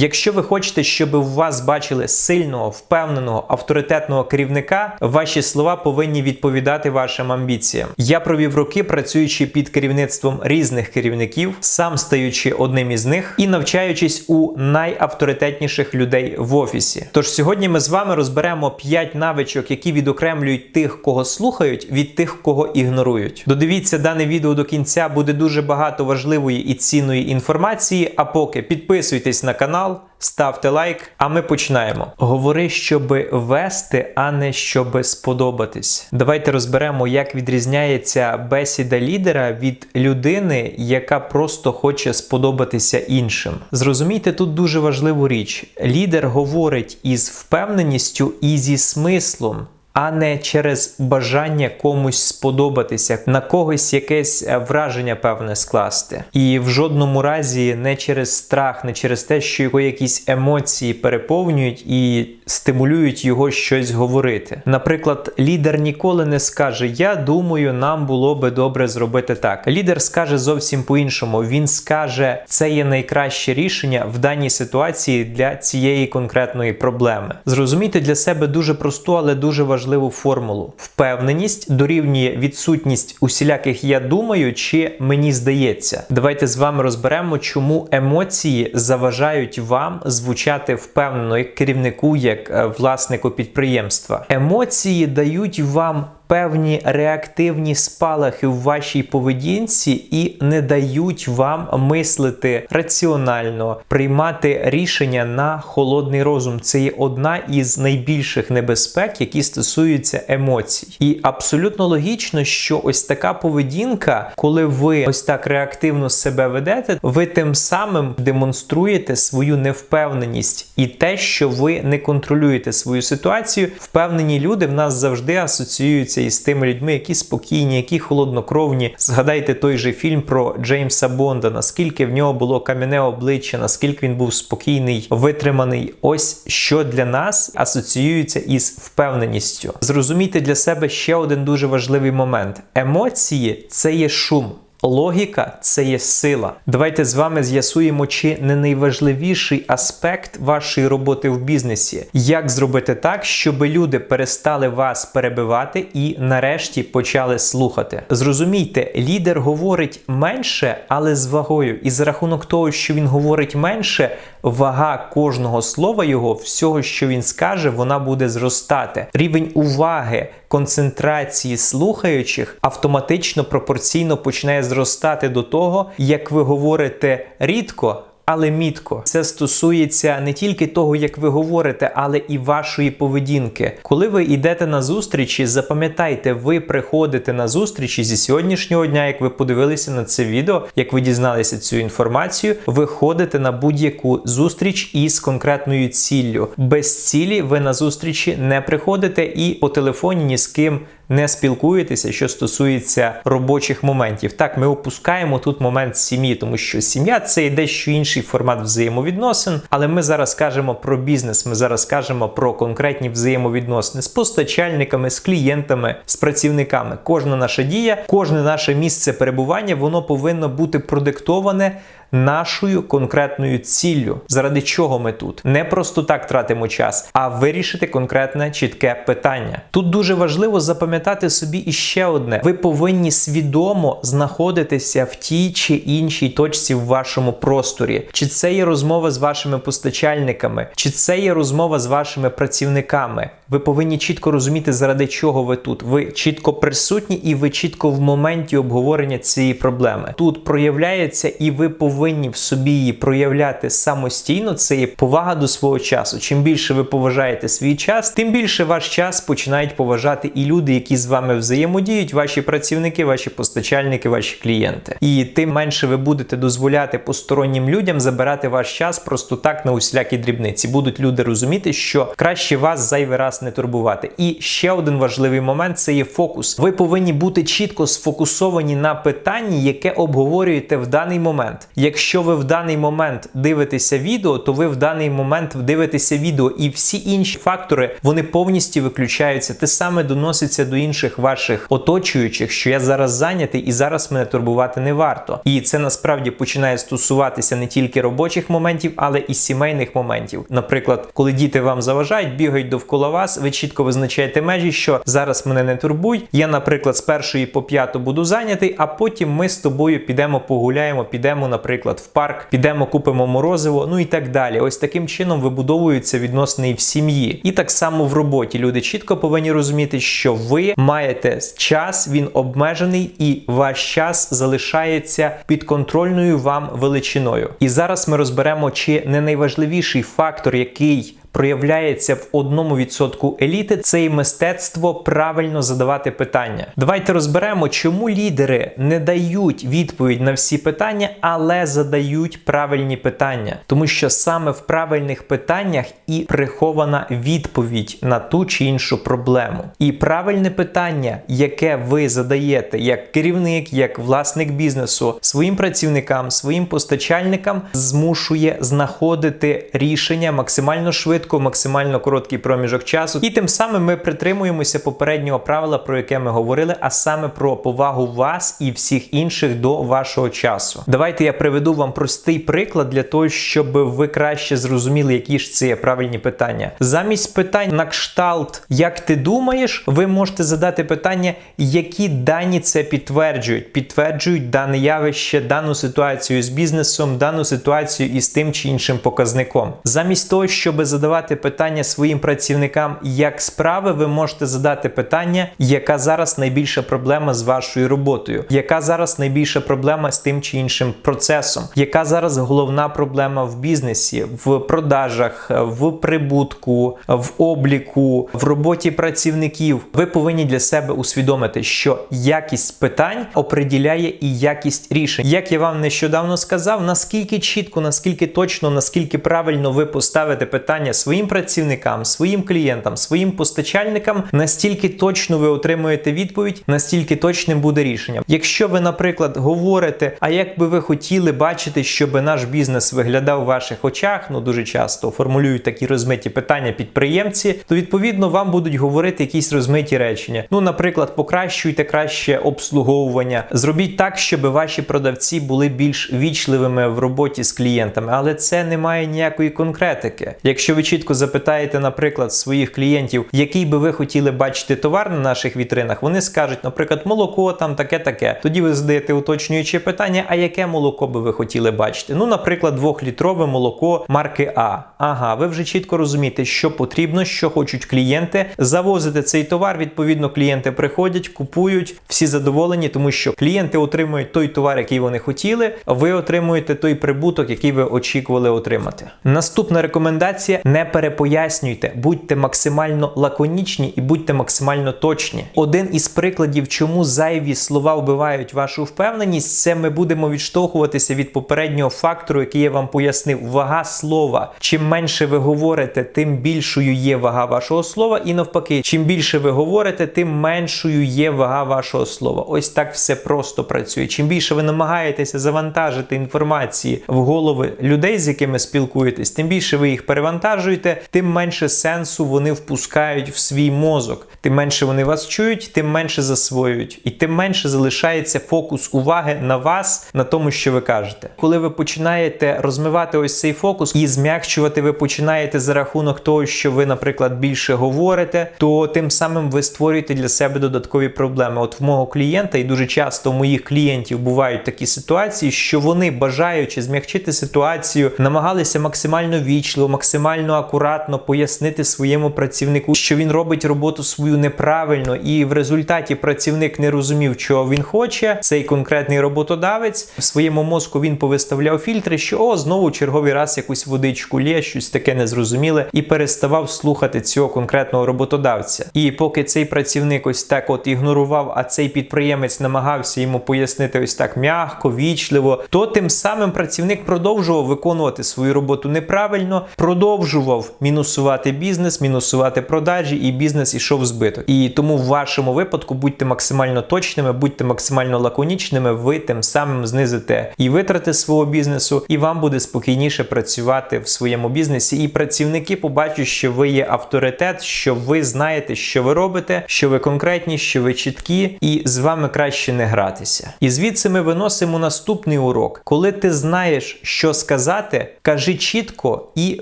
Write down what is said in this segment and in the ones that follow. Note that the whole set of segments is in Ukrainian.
Якщо ви хочете, щоб у вас бачили сильного, впевненого, авторитетного керівника, ваші слова повинні відповідати вашим амбіціям. Я провів роки, працюючи під керівництвом різних керівників, сам стаючи одним із них і навчаючись у найавторитетніших людей в офісі. Тож сьогодні ми з вами розберемо 5 навичок, які відокремлюють тих, кого слухають, від тих, кого ігнорують. Додивіться дане відео до кінця, буде дуже багато важливої і цінної інформації. А поки підписуйтесь на канал. Ставте лайк, а ми починаємо. Говори, щоби вести, а не щоби сподобатись. Давайте розберемо, як відрізняється бесіда лідера від людини, яка просто хоче сподобатися іншим. Зрозумійте тут дуже важливу річ: лідер говорить із впевненістю і зі смислом а не через бажання комусь сподобатися, на когось якесь е, враження певне скласти. І в жодному разі не через страх, не через те, що його якісь емоції переповнюють і стимулюють його щось говорити. Наприклад, лідер ніколи не скаже: Я думаю, нам було би добре зробити так. Лідер скаже зовсім по-іншому. Він скаже, це є найкраще рішення в даній ситуації для цієї конкретної проблеми. Зрозумійте для себе дуже просту, але дуже важливу важливу формулу. Впевненість дорівнює відсутність усіляких я думаю чи мені здається. Давайте з вами розберемо, чому емоції заважають вам звучати впевнено як керівнику, як е, власнику підприємства. Емоції дають вам певні реактивні спалахи в вашій поведінці і не дають вам мислити раціонально, приймати рішення на холодний розум. Це є одна із найбільших небезпек, які стосуються емоцій. І абсолютно логічно, що ось така поведінка, коли ви ось так реактивно себе ведете, ви тим самим демонструєте свою невпевненість і те, що ви не контролюєте свою ситуацію. Впевнені люди в нас завжди асоціюються спілкується із тими людьми, які спокійні, які холоднокровні. Згадайте той же фільм про Джеймса Бонда, наскільки в нього було кам'яне обличчя, наскільки він був спокійний, витриманий. Ось що для нас асоціюється із впевненістю. Зрозумійте для себе ще один дуже важливий момент: емоції це є шум. Логіка це є сила. Давайте з вами з'ясуємо, чи не найважливіший аспект вашої роботи в бізнесі. Як зробити так, щоб люди перестали вас перебивати і нарешті почали слухати? Зрозумійте, лідер говорить менше, але з вагою. І за рахунок того, що він говорить менше, вага кожного слова його, всього, що він скаже, вона буде зростати. Рівень уваги, концентрації слухаючих автоматично пропорційно починає зростати до того, як ви говорите рідко але мітко. Це стосується не тільки того, як ви говорите, але і вашої поведінки. Коли ви йдете на зустрічі, запам'ятайте, ви приходите на зустрічі зі сьогоднішнього дня, як ви подивилися на це відео, як ви дізналися цю інформацію, ви ходите на будь-яку зустріч із конкретною ціллю. Без цілі ви на зустрічі не приходите і по телефоні ні з ким не спілкуєтеся, що стосується робочих моментів. Так, ми опускаємо тут момент сім'ї, тому що сім'я це дещо інший формат взаємовідносин. Але ми зараз кажемо про бізнес, ми зараз кажемо про конкретні взаємовідносини з постачальниками, з клієнтами, з працівниками. Кожна наша дія, кожне наше місце перебування, воно повинно бути продиктоване нашою конкретною ціллю, заради чого ми тут. Не просто так тратимо час, а вирішити конкретне чітке питання. Тут дуже важливо запам'ятати собі іще одне: ви повинні свідомо знаходитися в тій чи іншій точці в вашому просторі. Чи це є розмова з вашими постачальниками, чи це є розмова з вашими працівниками. Ви повинні чітко розуміти, заради чого ви тут. Ви чітко присутні і ви чітко в моменті обговорення цієї проблеми. Тут проявляється, і ви повинні в собі її проявляти самостійно. Це є повага до свого часу. Чим більше ви поважаєте свій час, тим більше ваш час починають поважати і люди, які з вами взаємодіють, ваші працівники, ваші постачальники, ваші клієнти. І тим менше ви будете дозволяти постороннім людям забирати ваш час просто так на усілякі дрібниці. Будуть люди розуміти, що краще вас зайвий раз не турбувати. І ще один важливий момент це є фокус. Ви повинні бути чітко сфокусовані на питанні, яке обговорюєте в даний момент. Якщо ви в даний момент дивитеся відео, то ви в даний момент дивитеся відео, і всі інші фактори вони повністю виключаються. Те саме доноситься до інших ваших оточуючих, що я зараз зайнятий і зараз мене турбувати не варто. І це насправді починає стосуватися не тільки робочих моментів, але і сімейних моментів. Наприклад, коли діти вам заважають, бігають довкола вас, ви чітко визначаєте межі, що зараз мене не турбуй. Я, наприклад, з першої по п'яту буду зайнятий, а потім ми з тобою підемо погуляємо, підемо, наприклад, в парк, підемо купимо морозиво, ну і так далі. Ось таким чином вибудовуються відносини в сім'ї. І так само в роботі люди чітко повинні розуміти, що ви маєте час, він обмежений, і ваш час залишається підконтрольною вам величиною. І зараз ми розберемо, чи не найважливіший фактор, який проявляється в одному відсотку еліти, це і мистецтво правильно задавати питання. Давайте розберемо, чому лідери не дають відповідь на всі питання, але задають правильні питання, тому що саме в правильних питаннях і прихована відповідь на ту чи іншу проблему. І правильне питання, яке ви задаєте як керівник, як власник бізнесу своїм працівникам, своїм постачальникам, змушує знаходити рішення максимально швидко швидко, максимально короткий проміжок часу, і тим самим ми притримуємося попереднього правила, про яке ми говорили, а саме про повагу вас і всіх інших до вашого часу. Давайте я приведу вам простий приклад для того, щоб ви краще зрозуміли, які ж це є правильні питання. Замість питань на кшталт, як ти думаєш, ви можете задати питання, які дані це підтверджують, підтверджують дане явище, дану ситуацію з бізнесом, дану ситуацію із тим чи іншим показником. Замість того, щоб задавати задавати питання своїм працівникам, як справи, ви можете задати питання, яка зараз найбільша проблема з вашою роботою, яка зараз найбільша проблема з тим чи іншим процесом, яка зараз головна проблема в бізнесі, в продажах, в прибутку, в обліку, в роботі працівників. Ви повинні для себе усвідомити, що якість питань оприділяє і якість рішень. Як я вам нещодавно сказав, наскільки чітко, наскільки точно, наскільки правильно ви поставите питання своїм працівникам, своїм клієнтам, своїм постачальникам, настільки точно ви отримуєте відповідь, настільки точним буде рішення. Якщо ви, наприклад, говорите, а як би ви хотіли бачити, щоб наш бізнес виглядав в ваших очах, ну дуже часто формулюють такі розмиті питання підприємці, то відповідно вам будуть говорити якісь розмиті речення. Ну, наприклад, покращуйте краще обслуговування, зробіть так, щоб ваші продавці були більш вічливими в роботі з клієнтами, але це не має ніякої конкретики. Якщо ви чітко запитаєте, наприклад, своїх клієнтів, який би ви хотіли бачити товар на наших вітринах, вони скажуть, наприклад, молоко там таке-таке. Тоді ви задаєте уточнююче питання, а яке молоко би ви хотіли бачити? Ну, наприклад, двохлітрове молоко марки А. Ага, ви вже чітко розумієте, що потрібно, що хочуть клієнти. Завозити цей товар. Відповідно, клієнти приходять, купують, всі задоволені, тому що клієнти отримують той товар, який вони хотіли. Ви отримуєте той прибуток, який ви очікували отримати. Наступна рекомендація: не перепояснюйте, будьте максимально лаконічні і будьте максимально точні. Один із прикладів, чому зайві слова вбивають вашу впевненість, це ми будемо відштовхуватися від попереднього фактору, який я вам пояснив. Вага слова. Чим менше ви говорите, тим більшою є вага вашого слова, і навпаки, чим більше ви говорите, тим меншою є вага вашого слова. Ось так все просто працює. Чим більше ви намагаєтеся завантажити інформації в голови людей, з якими спілкуєтесь, тим більше ви їх перевантажуєте, тим менше сенсу вони впускають в свій мозок. Тим менше вони вас чують, тим менше засвоюють, і тим менше залишається фокус уваги на вас, на тому, що ви кажете. Коли ви починаєте розмивати ось цей фокус і зм'якчувати, ви починаєте за рахунок того, що ви, наприклад, більше говорите, то тим самим ви створюєте для себе додаткові проблеми. От в мого клієнта, і дуже часто у моїх клієнтів бувають такі ситуації, що вони, бажаючи зм'якчити ситуацію, намагалися максимально вічливо, максимально акуратно пояснити своєму працівнику, що він робить роботу свою неправильно, і в результаті працівник не розумів, чого він хоче. Цей конкретний роботодавець в своєму мозку він повиставляв фільтри, що о, знову черговий раз якусь водичку лє, щось таке незрозуміле, і переставав слухати цього конкретного роботодавця. І поки цей працівник ось так от ігнорував, а цей підприємець намагався йому пояснити ось так м'яко, вічливо, то тим самим працівник продовжував виконувати свою роботу неправильно, продовжував продовжував мінусувати бізнес, мінусувати продажі, і бізнес ішов збиток. І тому в вашому випадку будьте максимально точними, будьте максимально лаконічними. Ви тим самим знизите і витрати свого бізнесу, і вам буде спокійніше працювати в своєму бізнесі. І працівники побачать, що ви є авторитет, що ви знаєте, що ви робите, що ви конкретні, що ви чіткі, і з вами краще не гратися. І звідси ми виносимо наступний урок: коли ти знаєш, що сказати, кажи чітко і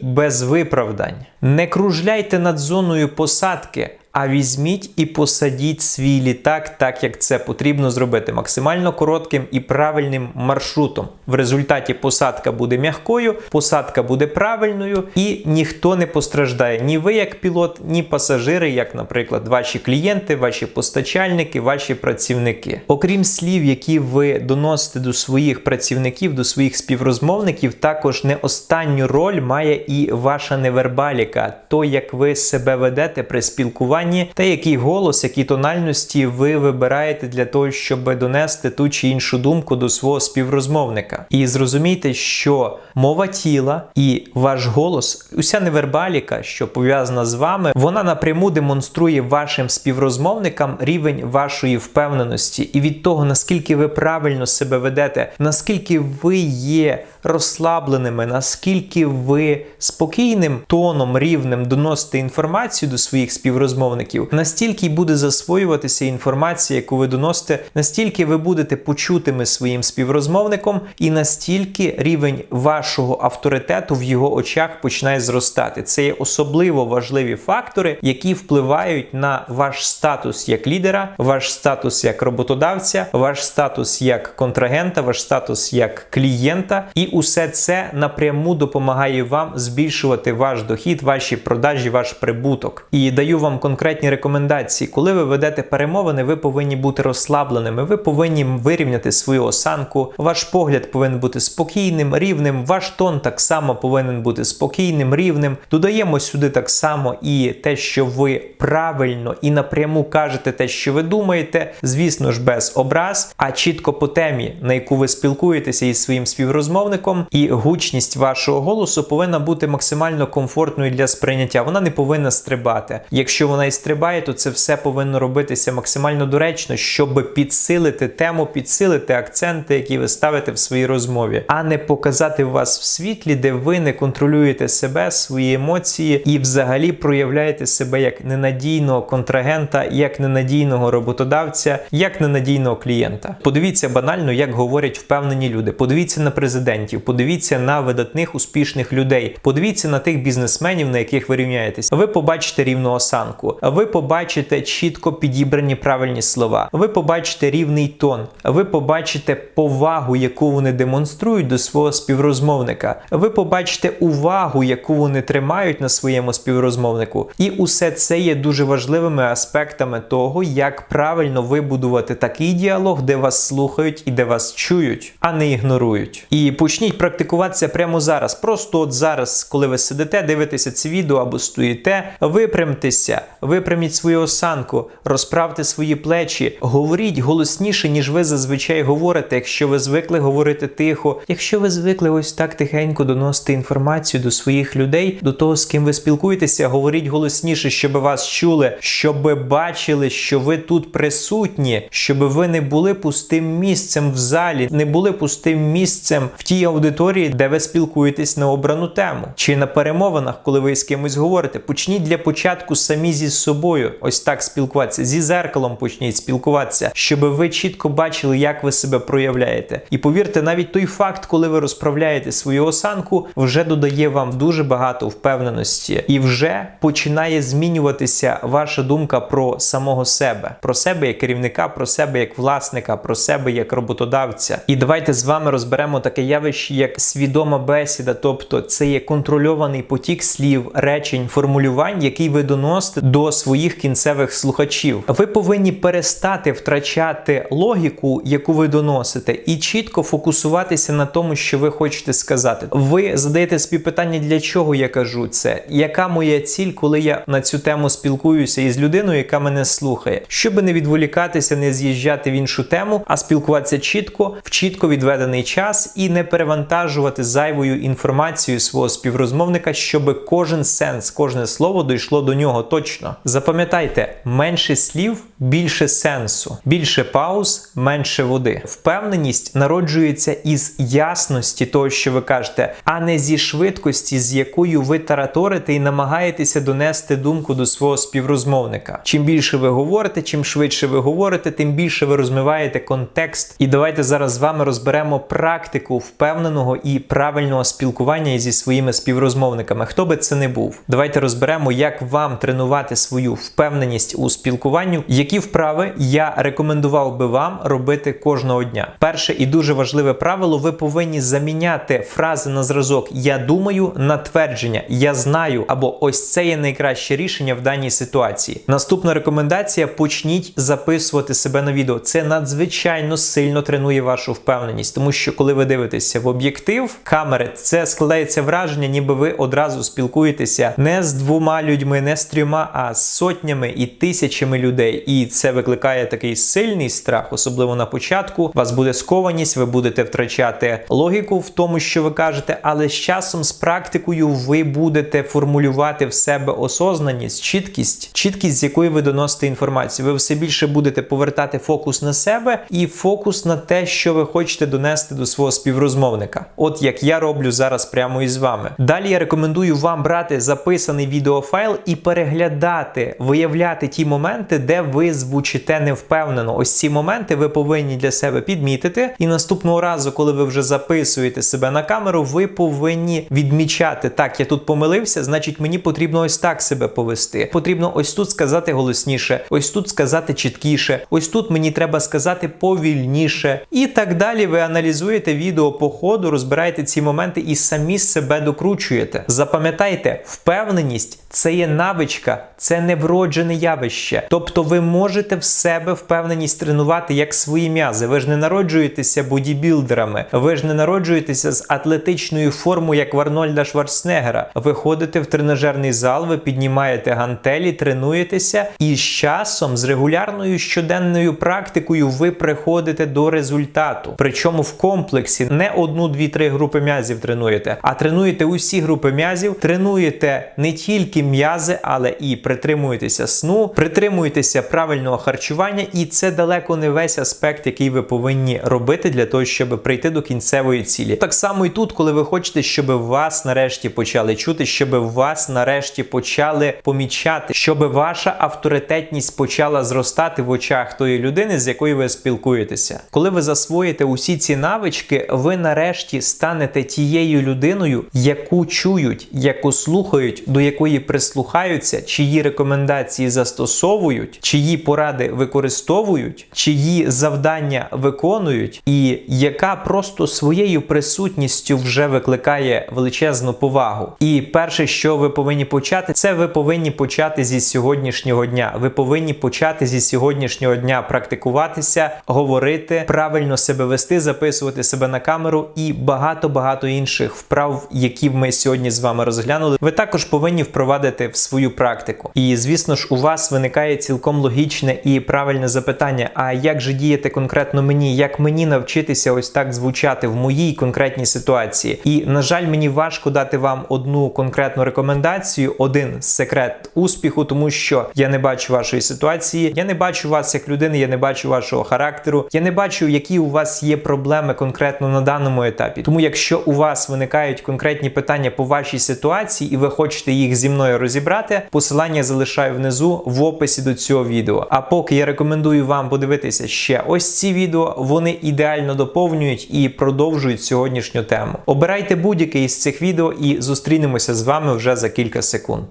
без виправдань. Не кружляйте над зоною посадки. А візьміть і посадіть свій літак так, як це потрібно зробити, максимально коротким і правильним маршрутом. В результаті посадка буде м'якою, посадка буде правильною, і ніхто не постраждає. Ні ви, як пілот, ні пасажири, як, наприклад, ваші клієнти, ваші постачальники, ваші працівники. Окрім слів, які ви доносите до своїх працівників, до своїх співрозмовників, також не останню роль має і ваша невербаліка, то як ви себе ведете при спілкуванні та який голос, які тональності ви вибираєте для того, щоб донести ту чи іншу думку до свого співрозмовника. І зрозумійте, що мова тіла і ваш голос, уся невербаліка, що пов'язана з вами, вона напряму демонструє вашим співрозмовникам рівень вашої впевненості. І від того, наскільки ви правильно себе ведете, наскільки ви є розслабленими, наскільки ви спокійним тоном, рівнем доносите інформацію до своїх співрозмовників, настільки й буде засвоюватися інформація, яку ви доносите, настільки ви будете почутими своїм співрозмовником, і настільки рівень вашого авторитету в його очах починає зростати. Це є особливо важливі фактори, які впливають на ваш статус як лідера, ваш статус як роботодавця, ваш статус як контрагента, ваш статус як клієнта, і усе це напряму допомагає вам збільшувати ваш дохід, ваші продажі, ваш прибуток. І даю вам конкретні рекомендації. Коли ви ведете перемовини, ви повинні бути розслабленими, ви повинні вирівняти свою осанку. Ваш погляд повинен бути спокійним, рівним. Ваш тон так само повинен бути спокійним, рівним. Додаємо сюди так само і те, що ви правильно і напряму кажете те, що ви думаєте, звісно ж, без образ, а чітко по темі, на яку ви спілкуєтеся із своїм співрозмовником, і гучність вашого голосу повинна бути максимально комфортною для сприйняття. Вона не повинна стрибати. Якщо вона і стрибає, то це все повинно робитися максимально доречно, щоб підсилити тему, підсилити акценти, які ви ставите в своїй розмові, а не показати вас в світлі, де ви не контролюєте себе, свої емоції і взагалі проявляєте себе як ненадійного контрагента, як ненадійного роботодавця, як ненадійного клієнта. Подивіться банально, як говорять впевнені люди. Подивіться на президентів, подивіться на видатних успішних людей, подивіться на тих бізнесменів, на яких ви рівняєтесь. Ви побачите рівну осанку, ви побачите чітко підібрані правильні слова, ви побачите рівний тон, ви побачите повагу, яку вони демонструють до свого співрозмовника. Ви побачите увагу, яку вони тримають на своєму співрозмовнику. І усе це є дуже важливими аспектами того, як правильно вибудувати такий діалог, де вас слухають і де вас чують, а не ігнорують. І почніть практикуватися прямо зараз. Просто от зараз, коли ви сидите, дивитеся це відео або стоїте, випрямтеся, випряміть свою осанку, розправте свої плечі, говоріть голосніше, ніж ви зазвичай говорите, якщо ви звикли говорити тихо, якщо ви звикли ось так тихенько доносити інформацію до своїх людей, до того, з ким ви спілкуєтеся, говоріть голосніше, щоб вас чули, щоб бачили, що ви тут присутні, щоб ви не були пустим місцем в залі, не були пустим місцем в тій аудиторії, де ви спілкуєтесь на обрану тему, чи на перемовинах, коли ви з кимось говорите. Почніть для початку самі зі собою, ось так спілкуватися, зі зеркалом почніть спілкуватися, щоб ви чітко бачили, як ви себе проявляєте. І повірте, навіть той факт, коли ви розправляєте свою осанку, вже додає вам дуже багато впевненості, і вже починає змінюватися ваша думка про самого себе, про себе як керівника, про себе як власника, про себе як роботодавця. І давайте з вами розберемо таке явище, як свідома бесіда, тобто це є контрольований потік слів, речень, формулювань, який ви доносите до своїх кінцевих слухачів. Ви повинні перестати втрачати логіку, яку ви доносите, і чітко фокусуватися на тому, що ви хочете сказати. Ви задаєте собі питання, для чого я кажу це, яка моя ціль, коли я на цю тему спілкуюся із людиною, яка мене слухає, щоб не відволікатися, не з'їжджати в іншу тему, а спілкуватися чітко, в чітко відведений час і не перевантажувати зайвою інформацією свого співрозмовника, щоб кожен сенс, кожне слово дійшло до нього точно. Запам'ятайте, менше слів, більше сенсу, більше пауз, менше води. Впевненість народжується із ясності того, що ви кажете, а не зі швидкості, з якою ви тараторите і намагаєтеся донести думку до свого співрозмовника. Чим більше ви говорите, чим швидше ви говорите, тим більше ви розмиваєте контекст. І давайте зараз з вами розберемо практику впевненого і правильного спілкування зі своїми співрозмовниками. Хто би це не був, давайте розберемо, як вам тренувати свою впевненість у спілкуванні, які вправи я рекомендував би вам робити кожного дня. Перше і дуже важливе правило: ви повинні заміняти фрази на зразок Я думаю на твердження, я знаю або ось це є найкраще рішення в даній ситуації. Наступна рекомендація: почніть записувати себе на відео. Це надзвичайно сильно тренує вашу впевненість, тому що коли ви дивитеся в об'єктив камери, це складається враження, ніби ви одразу спілкуєтеся не з двома людьми, не з трьома, а сотнями і тисячами людей. І це викликає такий сильний страх, особливо на початку. Вас буде скованість, ви будете втрачати логіку в тому, що ви кажете, але з часом, з практикою, ви будете формулювати в себе осознаність, чіткість, чіткість, з якої ви доносите інформацію. Ви все більше будете повертати фокус на себе і фокус на те, що ви хочете донести до свого співрозмовника. От як я роблю зараз прямо із вами. Далі я рекомендую вам брати записаний відеофайл і переглядати, виявляти ті моменти, де ви звучите невпевнено. Ось ці моменти ви повинні для себе підмітити. І наступного разу, коли ви вже записуєте себе на камеру, ви повинні відмічати так, я тут помилився, значить мені потрібно ось так себе повести. Потрібно ось тут сказати голосніше, ось тут сказати чіткіше, ось тут мені треба сказати повільніше. І так далі. Ви аналізуєте відео по ходу, розбираєте ці моменти і самі себе докручуєте. Запам'ятайте, впевненість це є навичка, це не вроджене явище. Тобто ви можете в себе впевненість тренувати як свої м'язи. Ви ж не народжуєтеся бодібілдерами, ви ж не народжуєтеся з атлетичною формою, як в Арнольда Шварценеггера. Ви ходите в тренажерний зал, ви піднімаєте гантелі, тренуєтеся, і з часом, з регулярною щоденною практикою, ви приходите до результату. Причому в комплексі не одну, дві, три групи м'язів тренуєте, а тренуєте усі групи м'язів, тренуєте не тільки м'язи, але і притримуєтеся сну, притримуєтеся правильного харчування, і це далеко не весь аспект, який ви повинні робити для того, щоб прийти до кінцевої цілі. Так само і тут, коли ви хочете, щоб вас нарешті почали чути, щоб вас нарешті почали помічати, щоб ваша авторитетність почала зростати в очах тої людини, з якою ви спілкуєтеся. Коли ви засвоїте усі ці навички, ви нарешті станете тією людиною, яку чують, яку слухають, до якої прислухаються, чиї рекомендації застосовують, чиї поради використовують, чиї завдання виконують, і яка просто своєю присутністю вже викликає величезну повагу. І перше, що ви повинні почати, це ви повинні почати зі сьогоднішнього дня. Ви повинні почати зі сьогоднішнього дня практикуватися, говорити, правильно себе вести, записувати себе на камеру і багато багато інших вправ, які ми сьогодні з вами розглянули. Ви також повинні впровадити в свою практику. І звісно ж, у вас виникає цілком логічне і правильне запитання: а як же діяти конкретно мені? Як мені навчитися ось так звучати в моїй конкретній ситуації? І на жаль, мені важко дати вам одну конкретну рекомендацію, один секрет успіху, тому що я не бачу вашої ситуації, я не бачу вас як людини, я не бачу вашого характеру, я не бачу, які у вас є проблеми конкретно на даному етапі. Тому, якщо у вас виникають конкретні питання по вашій ситуації, і ви хочете їх зі мною розібрати, посилання залишаю внизу в описі до цього відео. А поки я рекомендую вам подивитися ще ось ці відео, вони ідеально доповнюють і продовжують сьогоднішню тему. Обирайте будь-яке із цих відео і зустрінемося з вами вже за кілька секунд.